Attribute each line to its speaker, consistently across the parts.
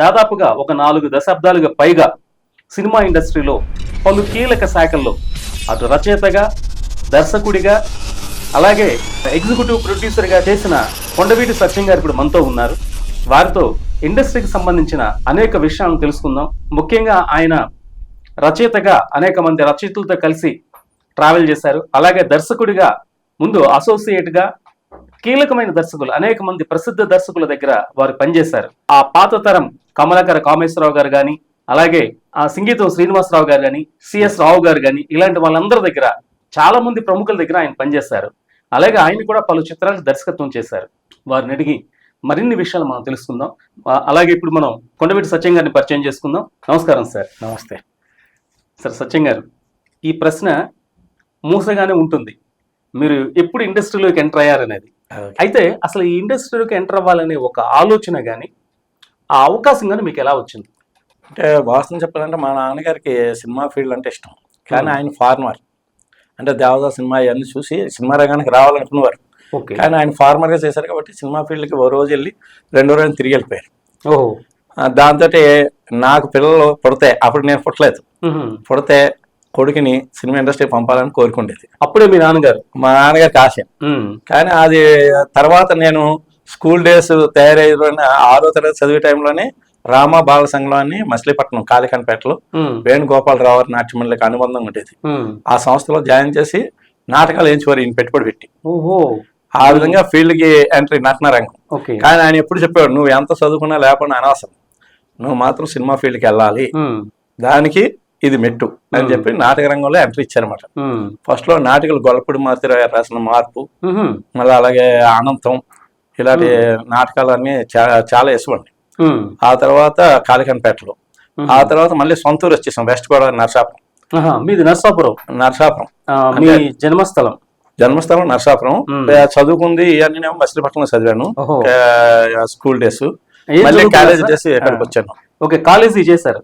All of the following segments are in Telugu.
Speaker 1: దాదాపుగా ఒక నాలుగు దశాబ్దాలుగా పైగా సినిమా ఇండస్ట్రీలో పలు కీలక శాఖల్లో అటు రచయితగా దర్శకుడిగా అలాగే ఎగ్జిక్యూటివ్ ప్రొడ్యూసర్గా చేసిన కొండవీటి సత్యం గారు ఇప్పుడు మనతో ఉన్నారు. వారితో ఇండస్ట్రీకి సంబంధించిన అనేక విషయాలను తెలుసుకుందాం. ముఖ్యంగా ఆయన రచయితగా అనేక మంది రచయితలతో కలిసి ట్రావెల్ చేశారు. అలాగే దర్శకుడిగా ముందు అసోసియేట్గా కీలకమైన దర్శకులు అనేక మంది ప్రసిద్ధ దర్శకుల దగ్గర వారు పనిచేశారు. ఆ పాత తరం కమలాకర కామేశ్వరరావు గారు కానీ అలాగే ఆ సంగీతం శ్రీనివాసరావు గారు కానీ సిఎస్ రావు గారు కానీ ఇలాంటి వాళ్ళందరి దగ్గర చాలా మంది ప్రముఖుల దగ్గర ఆయన పనిచేశారు. అలాగే ఆయన కూడా పలు చిత్రాలకు దర్శకత్వం చేశారు. వారిని అడిగి మరిన్ని విషయాలు మనం తెలుసుకుందాం. అలాగే ఇప్పుడు మనం కొండవీటి సత్యం గారిని పరిచయం చేసుకుందాం. నమస్కారం సార్.
Speaker 2: నమస్తే.
Speaker 1: సార్ సత్యం గారు ఈ ప్రశ్న మూసగానే ఉంటుంది. మీరు ఎప్పుడు ఇండస్ట్రీలోకి ఎంటర్ అయ్యారనేది. అయితే అసలు ఈ ఇండస్ట్రీలోకి ఎంటర్ అవ్వాలనే ఒక ఆలోచన కానీ ఆ అవకాశం కానీ మీకు ఎలా వచ్చింది?
Speaker 2: అంటే వాస్తవం చెప్పాలంటే మా నాన్నగారికి సినిమా ఫీల్డ్ అంటే ఇష్టం. కానీ. ఆయన ఫార్మర్. అంటే దేవదా సినిమా ఇవన్నీ చూసి సినిమా రంగానికి రావాలనుకునేవారు కానీ ఆయన ఫార్మర్గా చేశారు కాబట్టి సినిమా ఫీల్డ్కి ఓ రోజు వెళ్ళి రెండో రోజు తిరిగి వెళ్ళిపోయారు.
Speaker 1: ఓహో.
Speaker 2: దాంతో నాకు పిల్లలు పుడితే అప్పుడు నేను పుట్టలేదు. పుడితే కొడుకుని సినిమా ఇండస్ట్రీ పంపాలని కోరుకుండేది.
Speaker 1: అప్పుడే మీ నాన్నగారు
Speaker 2: మా నాన్నగారికి ఆశ. కానీ అది తర్వాత నేను స్కూల్ డేస్ తయారయ్యిన ఆరో తరగతి చదివే టైంలోనే రామ బాల సంఘం అని మచిలీపట్నం కాళికన్పేటలో. వేణుగోపాలరావు గారి నాట్యమండలికి అనుబంధం ఉండేది. ఆ సంస్థలో జాయిన్ చేసి నాటకాలు వేయించేవారు ఈయన పెట్టుబడి పెట్టి. ఆ విధంగా ఫీల్డ్కి ఎంట్రీ నటన రంగం కానీ ఆయన ఎప్పుడు చెప్పాడు నువ్వు ఎంత చదువుకున్నా లేకపోయినా అనవసరం. నువ్వు మాత్రం సినిమా ఫీల్డ్కి వెళ్ళాలి. దానికి ఇది మెట్టు అని. చెప్పి నాటక రంగంలో ఎంట్రీ ఇచ్చారన్నమాట
Speaker 1: మ్మ్.
Speaker 2: ఫస్ట్లో నాటకాలు గొల్లపూడి మాతిరావు గారు రాసిన మార్పు. మళ్ళీ అలాగే అనంతం ఇలాంటి నాటకాలన్నీ చాలా చాలా ఇష్టమండి. ఆ తర్వాత కాళికన్పేటలో. ఆ తర్వాత మళ్ళీ సొంతూరు వచ్చేసాం వెస్ట్ గోదావరి నరసాపురం
Speaker 1: మీది నర్సాపురం
Speaker 2: నరసాపురం
Speaker 1: మీ జన్మస్థలం
Speaker 2: జన్మస్థలం నరసాపురం చదువుకుంది ఇవన్నీ నేను మచిలీపట్నంలో చదివాను స్కూల్ డేస్ మళ్ళీ కాలేజ్? డేస్ ఎక్కడికి. వచ్చాను
Speaker 1: ఓకే కాలేజీ చేశారు.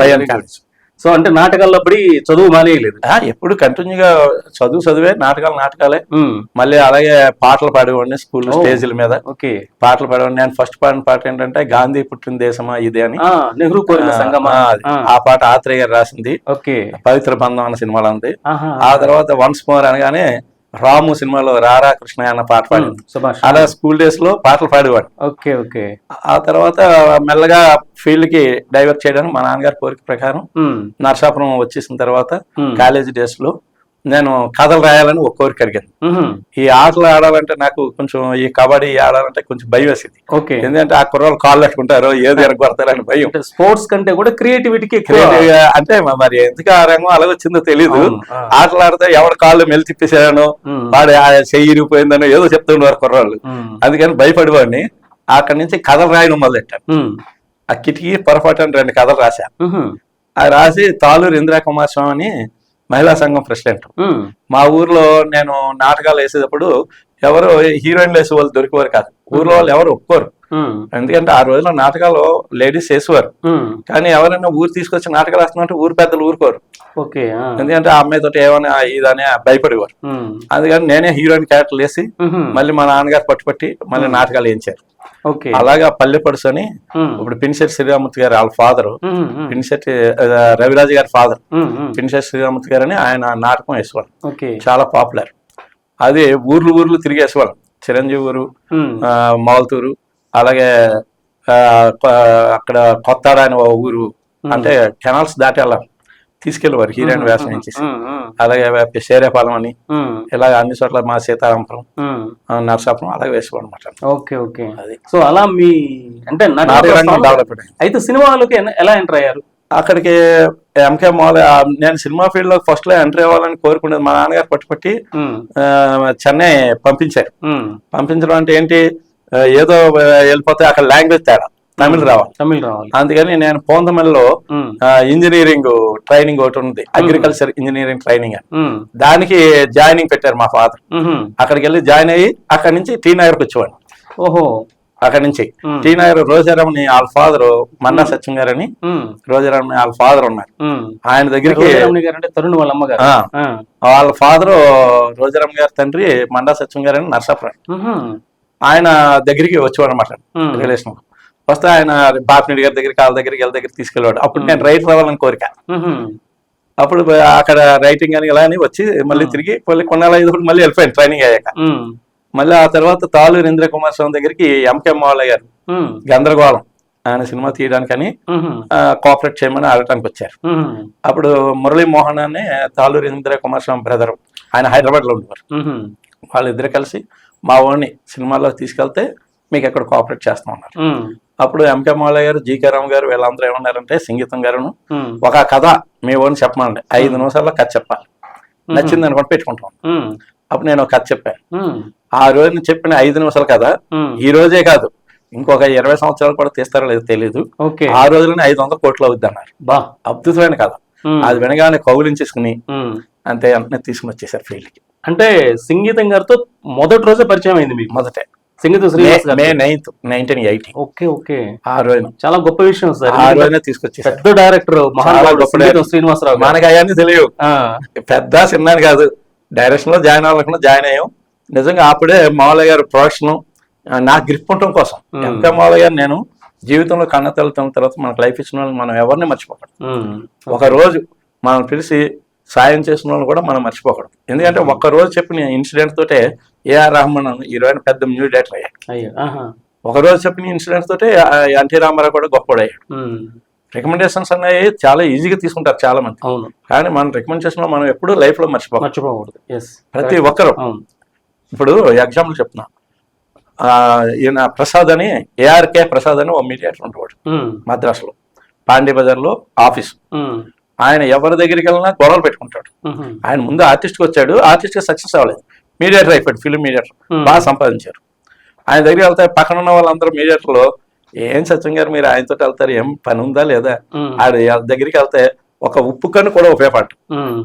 Speaker 2: కాలేజ్
Speaker 1: సో అంటే నాటకాల్లో పడి చదువు మానేయలేదు.
Speaker 2: ఎప్పుడు కంటిన్యూగా చదువు చదివే నాటకాలు నాటకాలే. మళ్ళీ అలాగే పాటలు పాడేవాడిని స్కూల్. స్టేజ్ల మీద.
Speaker 1: ఓకే.
Speaker 2: పాటలు పాడేవాడిని. నేను ఫస్ట్ పాడిన పాట ఏంటంటే గాంధీ పుట్టిన దేశమా ఇదే అని.
Speaker 1: నెహ్రూ కోరిన సంగమా?
Speaker 2: ఆ, పాట ఆత్రేయ గారు రాసింది.
Speaker 1: ఓకే.
Speaker 2: పవిత్ర బంధం అన్న సినిమాలో ఉంది. ఆ తర్వాత వన్స్ మోర్ అనగానే రాము సినిమాలో రారా కృష్ణ అన్న పాట. పాడింది
Speaker 1: సుభాష్
Speaker 2: అలా స్కూల్ డేస్లో పాటలు పాడేవాడు
Speaker 1: ఓకే ఓకే
Speaker 2: ఆ తర్వాత మెల్లగా ఫీల్డ్కి డైవర్ట్ చేయడానికి మా నాన్నగారి కోరిక ప్రకారం. నరసాపురం వచ్చేసిన తర్వాత. కాలేజ్ డేస్లో నేను కథలు రాయాలని ఒక కోరిక
Speaker 1: మ్మ్.
Speaker 2: ఈ ఆటలు ఆడాలంటే నాకు కొంచెం ఈ కబడ్డీ ఆడాలంటే కొంచెం భయం వేసింది
Speaker 1: ఓకే
Speaker 2: ఎందుకంటే ఆ కుర్రాళ్ళు కాళ్ళు పెట్టుకుంటారో ఏది ఎరగొడతారని భయం
Speaker 1: స్పోర్ట్స్ కంటే కూడా క్రియేటివిటీకి
Speaker 2: అంటే మరి ఎందుకు ఆ రంగం అలాగొచ్చిందో తెలియదు
Speaker 1: అవును. ఆ.
Speaker 2: ఆటలు ఆడితే ఎవరి కాళ్ళు మెలి తిప్పేసానో
Speaker 1: మ్మ్.
Speaker 2: వాడు ఆ చెయ్యి ఇరిగిపోయిందనో ఏదో చెప్తుండేవారు కుర్రాళ్ళు. అందుకని భయపడేవాడిని అక్కడి నుంచి కథలు రాయడం మొదలెట్టాను. ఆ కిటికీ పొరపాటు అని రెండు కథలు రాశాను. అది రాసి తాలూరు ఇందిరా కుమార్ స్వామి అని మహిళా సంఘం ప్రెసిడెంట్. మా ఊర్లో నేను నాటకాలు వేసేటప్పుడు ఎవరు హీరోయిన్లు వేసే వాళ్ళు దొరికేవారు కాదు ఊర్లో వాళ్ళు ఎవరు ఒప్పుకోరు. ఎందుకంటే ఆ రోజుల్లో నాటకాలు లేడీస్ వేసేవారు
Speaker 1: మ్మ్.
Speaker 2: కానీ ఎవరైనా ఊరు తీసుకొచ్చి నాటకాలు వేస్తున్నట్టు ఊరు పెద్దలు ఊరుకోరు
Speaker 1: ఓకే.
Speaker 2: ఎందుకంటే ఆ అమ్మాయి తోటి ఏమైనా ఇదనే భయపడేవారు. అందుకని నేనే హీరోయిన్ క్యారెక్టర్లు వేసి. మళ్ళీ మా నాన్నగారు పట్టుపట్టి మళ్ళీ నాటకాలు వేయించారు అలాగా పల్లె పడుసు అని
Speaker 1: మ్మ్.
Speaker 2: ఇప్పుడు పినిశెట్టి శ్రీరామూర్తి గారు వాళ్ళ ఫాదరు. పినిశెట్టి రవిరాజు గారి ఫాదర్. పినిశెట్టి శ్రీరామూర్తి గారు అని ఆయన నాటకం వేసేవాళ్ళు
Speaker 1: ఓకే
Speaker 2: చాలా పాపులర్ అది ఊర్లు ఊర్లు తిరిగి వేసేవాళ్ళం చిరంజీవి ఊరు మౌల్తూరు అలాగే అక్కడ కొత్తాడ అని ఒక ఊరు అంటే కెనాల్స్ దాటి వెళ్ళాం తీసుకెళ్ళేవారు హీరోయిన్ వేషం నుంచి. అలాగే శేరేపాలెం అని. ఇలాగ అన్ని చోట్ల మా. ఆ, నరసాపురం అలాగే అనమాట
Speaker 1: ఓకే ఓకే. సో అలా మీ అంటే అయితే సినిమాలోకి ఎలా ఎంటర్ అయ్యారు?
Speaker 2: అక్కడికి ఎంకే మాల్ నేను సినిమా ఫీల్డ్లో ఫస్ట్లో ఎంటర్ అవ్వాలని కోరుకునేది మా నాన్నగారు పట్టుపట్టి చెన్నై పంపించారు. పంపించడం అంటే ఏంటి? ఏదో వెళ్ళిపోతే అక్కడ లాంగ్వేజ్ తేడా తమిళ్ రావాలి
Speaker 1: తమిళ్ రావాలి
Speaker 2: అందుకని నేను పోంతమల్లిలో
Speaker 1: మ్మ్.
Speaker 2: ఇంజనీరింగ్ ట్రైనింగ్ ఒకటి ఉంది అగ్రికల్చర్ ఇంజనీరింగ్ ట్రైనింగ్ అని. దానికి జాయినింగ్ పెట్టారు మా ఫాదర్. అక్కడికి వెళ్ళి జాయిన్ అయ్యి అక్కడి నుంచి టీ నగర్కి వచ్చేవాడు
Speaker 1: ఓహో
Speaker 2: అక్కడి నుంచి. టీ నగర్ రోజారామని వాళ్ళ ఫాదర్ మన్నా సత్యం గారు అని. రోజారామని వాళ్ళ ఫాదర్ ఉన్నారు. ఆయన దగ్గరికి
Speaker 1: తరుణ్ వాళ్ళ అమ్మగారు.
Speaker 2: వాళ్ళ ఫాదర్ రోజారాం గారి తండ్రి మండా సత్యం గారు అని నర్సాపురం. ఆయన దగ్గరికి వచ్చేవాడు అనమాట. రిలేషన్ వస్తే ఆయన బాపినడి గారి దగ్గరికి వాళ్ళ దగ్గరికి వీళ్ళ దగ్గరికి తీసుకెళ్ళాడు అప్పుడు నేను రైటర్ అవ్వాలని కోరిక. అప్పుడు అక్కడ రైటింగ్ అని ఇలా అని వచ్చి మళ్ళీ తిరిగి మళ్ళీ కొన్నాళ్ళు ఐదు మళ్ళీ వెళ్ళిపోయాను ట్రైనింగ్ అయ్యాక. మళ్ళీ ఆ తర్వాత తాలూరు ఇంద్ర కుమార్ స్వామి దగ్గరికి ఎంకే మావయ్య గారు. గందరగోళం ఆయన సినిమా తీయడానికని. కోఆపరేట్ చేయమని అడగటానికి వచ్చారు. అప్పుడు మురళీ మోహన్ అనే తాలూరు ఇంద్ర కుమార్ స్వామి బ్రదర్ ఆయన హైదరాబాద్లో ఉండేవారు. వాళ్ళిద్దరు కలిసి మా వాడిని సినిమాలో తీసుకెళ్తే మీకు ఎక్కడ కోఆపరేట్ చేస్తా ఉన్నారు. అప్పుడు ఎంకే మాలయ్య గారు జీకే రామ్ గారు వీళ్ళందరూ ఏమన్నారంటే సంగీతం గారును. ఒక కథ మీ ఓన్ చెప్పమండి ఐదు నిమిషాల్లో కథ చెప్పాలి నచ్చింది అనుకోండి పెట్టుకుంటాం. అప్పుడు నేను ఒక కథ చెప్పాను. ఆ రోజు చెప్పిన ఐదు నిమిషాలు కదా
Speaker 1: మ్మ్.
Speaker 2: ఈ రోజే కాదు ఇంకొక ఇరవై సంవత్సరాలు కూడా తీస్తారో లేదో తెలియదు
Speaker 1: ఓకే
Speaker 2: ఆ రోజులోనే ఐదు వందల కోట్లు అవుద్ది అన్నారు
Speaker 1: బా
Speaker 2: అద్భుతమైన కథ. అది వినగానే కౌలించేసుకుని. అంతే వెంటనే తీసుకుని వచ్చేసారు ఫీల్డ్కి
Speaker 1: అంటే సంగీతం గారితో మొదటి రోజే పరిచయం అయింది మీకు?
Speaker 2: మొదటే.
Speaker 1: సంగీతం శ్రీనివాస్
Speaker 2: మే
Speaker 1: గారు
Speaker 2: ninth nineteen eighty.
Speaker 1: Okay okay.
Speaker 2: ఆ రోజున
Speaker 1: చాలా గొప్ప విషయం సార్.
Speaker 2: ఆ రోజునే తీసుకొచ్చేసారు.
Speaker 1: పెద్ద డైరెక్టర్ మహానుభావుడు సంగీతం. శ్రీనివాసరావు గారు.
Speaker 2: మనకు అవన్నీ తెలియవు.
Speaker 1: ఆ,
Speaker 2: పెద్ద చిన్నది కాదు. డైరెక్షన్లో జాయిన్ అవ్వాలనుకున్నా జాయిన్ అయ్యాం. నిజంగా అప్పుడే మామయ్య గారు ప్రొడక్షన్ నాకు గ్రిప్ ఉండటం కోసం. ఎంకే మామయ్య గారు నేను జీవితంలో కన్న తల్లుతున్న తర్వాత మనకు లైఫ్ ఇచ్చిన వాళ్ళు మనం ఎవరిని మర్చిపోకూడదు.
Speaker 1: మ్మ్.
Speaker 2: ఒక రోజు మనం పిలిచి సాయం చేసిన వాళ్ళు కూడా మనం మర్చిపోకూడదు. ఎందుకంటే ఒక్క రోజు చెప్పిన ఇన్సిడెంట్ తోటే ఏఆర్ రెహమాన్ హీరోయిన్ పెద్ద మ్యూజిక్ డైరెక్టర్ అయ్యాడు.
Speaker 1: అయ్యో ఆహా.
Speaker 2: ఒక రోజు చెప్పిన ఇన్సిడెంట్ తోటే ఎన్టీ రామారావు కూడా గొప్పడయ్యాడు. రికమెండేషన్స్ అనేవి చాలా ఈజీగా తీసుకుంటారు చాలా మంది
Speaker 1: అవును.
Speaker 2: కానీ మన రికమెండేషన్లో మనం ఎప్పుడూ లైఫ్లో మర్చిపోకూడదు. ప్రతి ఒక్కరు. ఇప్పుడు ఎగ్జాంపుల్ చెప్తున్నా. ఈయన ప్రసాద్ అని ఏఆర్కే ప్రసాద్ అని ఓ మీడియేటర్ ఉండేవాడు.
Speaker 1: మ్మ్.
Speaker 2: మద్రాసులో. పాండే బజార్లో ఆఫీస్. ఆయన ఎవరి దగ్గరికి వెళ్ళినా గొడవలు పెట్టుకుంటాడు. ఆయన ముందు ఆర్టిస్ట్కి వచ్చాడు. ఆర్టిస్ట్గా సక్సెస్ అవ్వలేదు. మీడియేటర్ అయిపోయాడు ఫిల్మ్ మీడియేటర్. బాగా సంపాదించారు. ఆయన దగ్గరికి వెళ్తే పక్కన ఉన్న వాళ్ళందరూ మీడియేటర్లో ఏం సత్యం గారు మీరు ఆయనతో వెళ్తారు? ఏం పని ఉందా లేదా. ఆడ దగ్గరికి వెళ్తే ఒక ఉప్పు కన్ను కూడా ఉపయోగపడ్డు
Speaker 1: మ్మ్.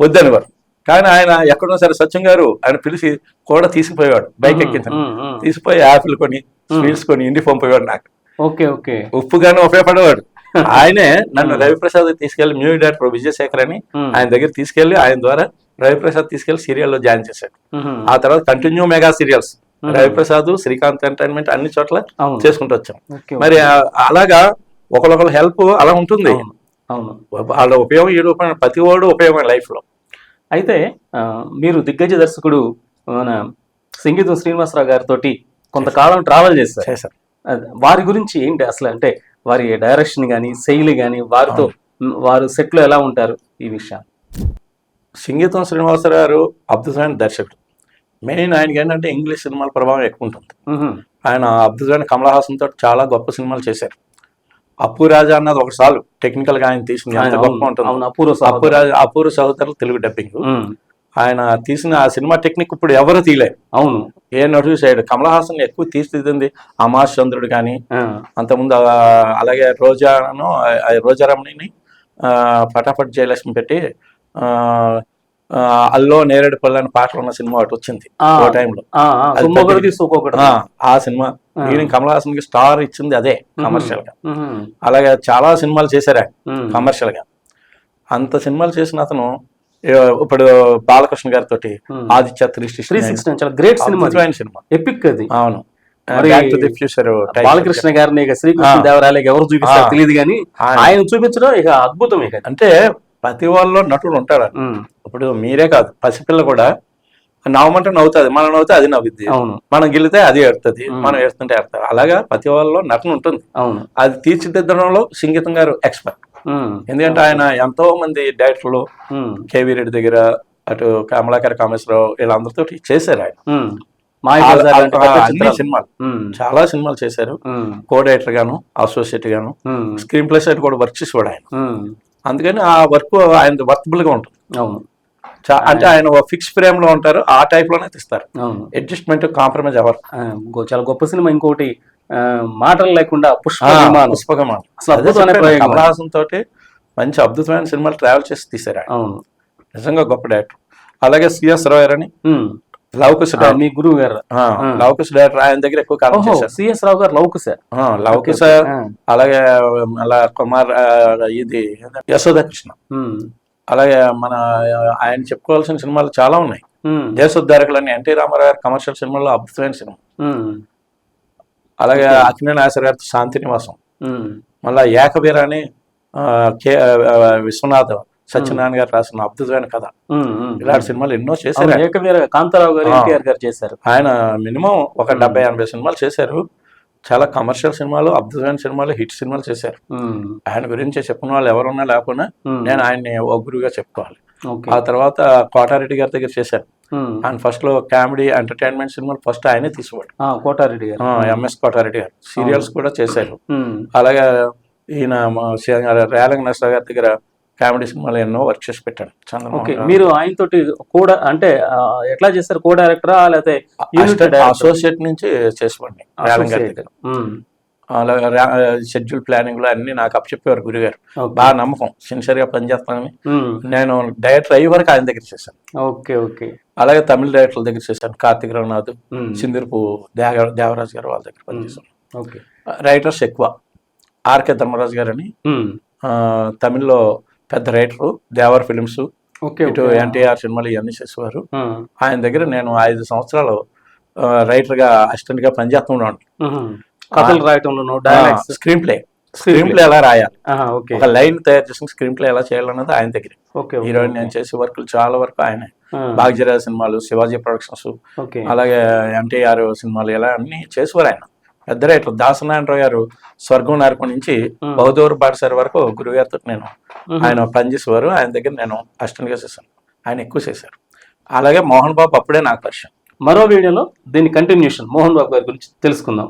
Speaker 2: వద్దనివారు కానీ ఆయన ఎక్కడో సరే సత్యం గారు ఆయన పిలిచి కూడా తీసుకుపోయేవాడు. బైక్ ఎక్కించాను.
Speaker 1: మ్మ్.
Speaker 2: తీసిపోయి యాపిల్ కొని స్వీట్స్ కొని ఇంటికి పంపేవాడు నాకు.
Speaker 1: Okay okay.
Speaker 2: ఉప్పు గాను ఉపయోగపడేవాడు. ఆయనే నన్ను రవిప్రసాద్ తీసుకెళ్ళి మ్యూజిక్ డైరెక్టర్ విజయశేఖర్ అని. ఆయన దగ్గర తీసుకెళ్ళి ఆయన ద్వారా రవిప్రసాద్ తీసుకెళ్ళి సీరియల్లో జాయిన్ చేశాడు. ఆ తర్వాత continue mega serials Raviprasad Srikanth entertainment అన్ని చోట్ల చేసుకుంటూ వచ్చాం. మరి అలాగా ఒకరికొకరు హెల్ప్ అలా ఉంటుంది. వాళ్ళ ఉపయోగం ఈ రూపాయలు ప్రతి ఓడు ఉపయోగం లైఫ్లో
Speaker 1: అయితే మీరు దిగ్గజ దర్శకుడు మన సంగీతం శ్రీనివాసరావు గారితో కొంతకాలం ట్రావెల్ చేశారు. అది వారి గురించి ఏంటి అసలు అంటే వారి డైరెక్షన్ కానీ శైలి కానీ వారితో వారు సెట్లో ఎలా ఉంటారు ఈ విషయం
Speaker 2: సంగీతం శ్రీనివాసరావు గారు అద్భుతమైన దర్శకుడు. మెయిన్ ఆయనకి ఏంటంటే ఇంగ్లీష్ సినిమాల ప్రభావం ఎక్కువ ఉంటుంది. ఆయన అద్భుతమైన కమల్ హాసన్ తోటి చాలా గొప్ప సినిమాలు చేశారు. అప్పు రాజా అన్నది ఒక సాలు. టెక్నికల్గా ఆయన తీసింది. అప్పు
Speaker 1: సహోదరుడు.
Speaker 2: రాజా అపూర్వ సహోదరులు తెలుగు డబ్బింగ్ ఆయన తీసిన ఆ సినిమా టెక్నిక్ ఇప్పుడు ఎవరు తీయలే.
Speaker 1: అవును.
Speaker 2: ఏ నటుడు చేయడు కమల్ హాసన్ ఎక్కువ తీర్చిదిద్దింది అమాస్ చంద్రుడు కానీ అంతకుముందు అలాగే రోజాను రోజారమణిని ఆ, పటాపట్ జయలక్ష్మి పెట్టి అల్లో నేరేడు పళ్ళు అనే పాటలు ఉన్న సినిమా ఒకటి వచ్చింది
Speaker 1: ఆ,
Speaker 2: ఓ టైంలో.
Speaker 1: ఆ,
Speaker 2: సినిమా. ఈయన కమల్ హాసన్కి స్టార్ ఇచ్చింది అదే
Speaker 1: కమర్షియల్గా
Speaker 2: అలాగే చాలా సినిమాలు చేశారు కమర్షియల్గా అంత సినిమాలు చేసిన అతను ఇప్పుడు బాలకృష్ణ గారితో
Speaker 1: Hmm.
Speaker 2: Aditya three
Speaker 1: three sixty చాలా గ్రేట్ సినిమా
Speaker 2: సినిమా
Speaker 1: ఎపిక్ అది.
Speaker 2: అవును. ఫ్యూచర్
Speaker 1: బాలకృష్ణ గారిని ఇక శ్రీకృష్ణ
Speaker 2: ఆ.
Speaker 1: దేవరాయలకి ఎవరు చూపిస్తారు. తెలియదు కానీ
Speaker 2: ఆయన.
Speaker 1: చూపించడం ఇక అద్భుతం ఇక.
Speaker 2: అంటే ప్రతి వాళ్ళలో నటుడు ఉంటాడు.
Speaker 1: ఉమ్,
Speaker 2: ఇప్పుడు మీరే కాదు పసిపిల్ల కూడా నవ్వమంటే నవ్వుతుంది మనం నవ్వుతే అది నవ్వుద్ది. మనం గెలితే అది ఏడుతుంది
Speaker 1: Hmm.
Speaker 2: మనం ఏడుతుంటే ఏడుతుంది అలాగా ప్రతి వాళ్ళలో నటన ఉంటుంది.
Speaker 1: అవును.
Speaker 2: అది తీర్చిదిద్దడంలో సంగీతం గారు ఎక్స్పర్ట్ ఎందుకంటే ఆయన ఎంతో మంది డైరెక్టర్లు కేవీ రెడ్డి దగ్గర అటు కమలాకర కామేశ్వరరావు వీళ్ళందరితో చేశారు ఆయన. అన్ని. సినిమాలు. చాలా సినిమాలు చేశారు. కో డైరెక్టర్ గాను అసోసియేట్ గాను. స్క్రీన్ ప్లే సైడ్ కూడా వర్క్ చేసేవాడు ఆయన. అందుకని ఆ వర్క్ ఆయన వర్కబుల్గా ఉంటుంది.
Speaker 1: అవును.
Speaker 2: అంటే ఆయన ఫిక్స్ ఫ్రేమ్లో ఉంటారు ఆ టైప్లోనే తీస్తారు అడ్జస్ట్మెంట్ కాంప్రమైజ్
Speaker 1: గో- చాలా గొప్ప సినిమా ఇంకోటి. మాటలు లేకుండా పుష్ప
Speaker 2: ఆ,
Speaker 1: విమానం.
Speaker 2: పుష్పకమానం.
Speaker 1: అసలు
Speaker 2: అదే
Speaker 1: అద్భుతమైన
Speaker 2: చెప్పాను,
Speaker 1: ప్రయోగం.
Speaker 2: కమల్ హాసన్ తోటి మంచి అద్భుతమైన సినిమాలు ట్రావెల్ చేసి ఆయన
Speaker 1: అవును.
Speaker 2: నిజంగా గొప్ప డైరెక్టర్ అలాగే సిఎస్ రావు అని
Speaker 1: ఉమ్.
Speaker 2: లవకుశ
Speaker 1: మీ గురువు గారు.
Speaker 2: లవకుశ డైరెక్టర్ ఆయన దగ్గర ఎక్కువ కాలం
Speaker 1: సిఎస్ రావు గారు
Speaker 2: లవకుశ
Speaker 1: ఆ.
Speaker 2: అలాగే అలా కుమార్ ఇది యశోద కృష్ణ
Speaker 1: ఉమ్,
Speaker 2: అలాగే మన ఆయన చెప్పుకోవాల్సిన సినిమాలు చాలా ఉన్నాయి. దేశోద్ధారకులు అని ఎన్టీ రామారావు గారి కమర్షియల్ సినిమాల్లో అద్భుతమైన సినిమా. అలాగే అక్కినే నాసర్ గారితో శాంతి నివాసం. మళ్ళా ఏకవీర అని కే విశ్వనాథ్ సత్యనారాయణ గారు రాసిన అద్భుతమైన కథ. ఇలాంటి సినిమాలు ఎన్నో చేశారు.
Speaker 1: ఏకవీర కాంతారావు గారు. ఎన్టీఆర్ గారు చేశారు.
Speaker 2: ఆయన మినిమం ఒక డెబ్బై ఎనభై సినిమాలు చేశారు. చాలా కమర్షియల్ సినిమాలు అద్భుతమైన సినిమాలు హిట్ సినిమాలు చేశారు. ఆయన గురించి చెప్పిన వాళ్ళు ఎవరున్నా
Speaker 1: ఉమ్,
Speaker 2: నేను ఆయన్ని ఒక గురువుగా చెప్పుకోవాలి. ఆ తర్వాత కోటారెడ్డి గారి దగ్గర చేశారు.
Speaker 1: ఉమ్,
Speaker 2: ఆయన ఫస్ట్లో కామెడీ ఎంటర్టైన్మెంట్ సినిమాలు ఫస్ట్ ఆయనే తీసుకోడు.
Speaker 1: కోటారెడ్డి గారు.
Speaker 2: ఎంఎస్ కోటారెడ్డి గారు. సీరియల్స్ కూడా చేశారు. అలాగే ఈయన రేలంగ్ నరసరావు గారి దగ్గర కామెడీ సినిమాలు ఎన్నో వర్క్ చేసి పెట్టాను
Speaker 1: ఓకే. మీరు ఆయనతోటి కూడా అంటే ఎట్లా చేస్తారు కో డైరెక్టరా లేకపోతే?
Speaker 2: అసోసియేట్ నుంచి చేసేవాడిని రేలంగ్ గారి. దగ్గర. షెడ్యూల్ ప్లానింగ్లో అన్ని నాకు అప్పచెప్పేవారు గురుగారు. బాగా నమ్మకం. సిన్సియర్గా పనిచేస్తానని నేను డైరెక్టర్ అయ్యే వరకు ఆయన దగ్గర చేశాను.
Speaker 1: Okay okay.
Speaker 2: అలాగే తమిళ డైరెక్టర్ల దగ్గర చేశాను. కార్తిక్ రఘునాథ్ దేవ దేవరాజ్ గారు వాళ్ళ దగ్గర పనిచేశాను
Speaker 1: ఓకే.
Speaker 2: రైటర్స్ ఎక్కువ. ఆర్కే ధర్మరాజు గారు అని తమిళ్ళో పెద్ద రైటరు దేవర్ ఫిలిమ్స్ ఇటు. ఎన్టీఆర్ సినిమాలు ఇవన్నీ చేసేవారు. ఆయన దగ్గర నేను ఐదు సంవత్సరాలు ఆ, రైటర్గా అసిస్టెంట్గా పనిచేస్తున్నాను
Speaker 1: ఉమ్, కథలు రాయటంలోను dialogues
Speaker 2: screenplay screenplay ఎలా రాయాలి? ఒక లైన్ తయారు చేసిన స్క్రీన్ ప్లే ఎలా చేయాలన్నది ఆయన దగ్గర. హీరోయిన్ నేను చేసే వర్కులు చాలా వరకు ఆయనే. బాగ్జరా సినిమాలు శివాజీ ప్రొడక్షన్స్ అలాగే ఎన్టీఆర్ సినిమాలు ఇలా అన్ని చేసేవారు ఆయన. పెద్ద రైటర్ దాసనారాయణరావు గారు స్వర్గం నరకం నుంచి. బహదూర్ బాటసారి వరకు గురుగారితో నేను. ఆయన పనిచేసేవారు ఆయన దగ్గర నేను అసిస్టెంట్గా చేశాను. ఆయన ఎక్కువ చేశారు. అలాగే మోహన్ బాబు అప్పుడే నాకు పరిచయం.
Speaker 1: మరో వీడియోలో దీని కంటిన్యూషన్ మోహన్ బాబు గారి గురించి తెలుసుకుందాం.